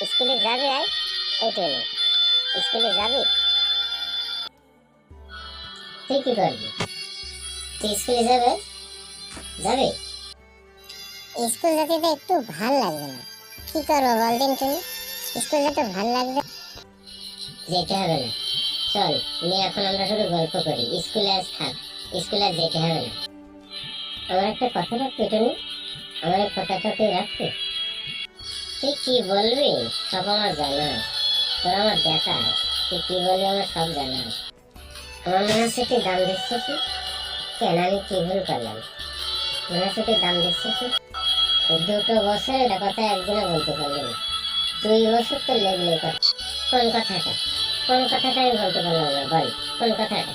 স্কুলে যাবে আয় এইটুকু স্কুলে যাবি? তুই কি করবি? তুই স্কুলে যাবে? যাবে? স্কুল যেতে তো একটু ভালো লাগবে না। কি করব বলদিন তুমি স্কুল যেতে ভালো লাগবে? যেতে হবে না। চল নিয়ে এখন আমরা শুধু গল্প করি। স্কুলে আজ থাক স্কুলে আর যেতে হবে না। আমার একটা কথা রাখবি তুমি আমার কথাটা তুই রাখবি? তুই কি বলবি? সব আমার জানা। তোর আমার দেখা। তুই কি বলবি আমার সব জানা। আমার মনে হচ্ছে তুই দাম দিচ্ছিস কেন? আমি কি ভুল করলাম? মনে হচ্ছে তুই দাম দিচ্ছিস দুটো বছর এটা কথা একদিনে বলতে পারলি না। দুই বছর তো লেগলে কোন কথাটা? কোন কথাটা আমি বলতে পারলাম না? বল, কোন কথাটা?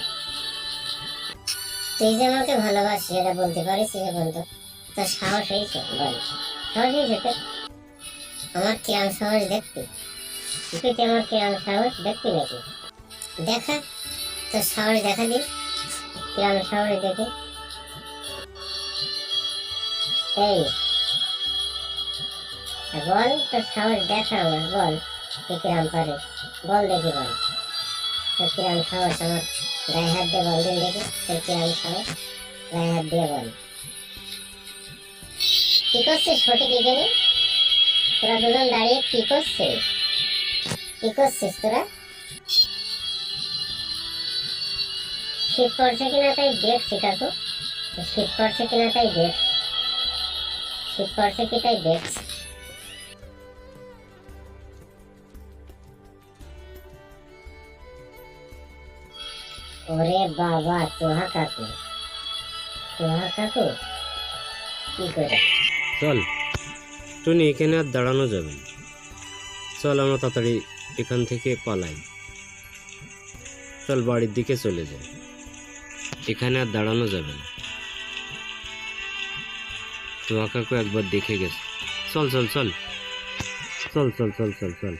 তুই যে আমাকে ভালোবাসিস, এটা বলতে পারিস সে বলতো তোর সাহস হয়েছে? বল। সাহস হয়েছে তোর? আমার কিরাম সাহস দেখবি? তুই কি আমার কিরাম সাহস দেখবি নাকি? দেখা, তোর সাহস দেখা দিস কিরাম সাহস দেখে? এই, বল, তোর সাহস দেখা আমার, বল। তুই কিরাম পারিস? বল দেখি, বল। তোর কিরাম সাহস আমার গায়ে হাত দিয়ে বল দিন দেখি? তোর কিরাম সাহস? গায়ে হাত দিয়ে বল। কি করছিস ফটিক এখানে? তোরা দুজন দাঁড়িয়ে কি করছিস? কি করছিস তোরা? শীত পড়ছে কিনা তাই দেখছি কাকু শীত পড়ছে কিনা তাই দেখ। শীত পড়ছে কি তাই দেখছি ওরে বাবা, তোহা কাকু। তোহা কাকু? কি করে? চল। টনি এখানে আর দাঁড়ানো যাবে না। চল আমরা তাড়াতাড়ি এখান থেকে পালাই। চল বাড়ির দিকে চলে যাই। এখানে আর দাঁড়ানো যাবে না। তোমা একবার দেখে গেছে। চল চল চল। চল চল চল চল চল।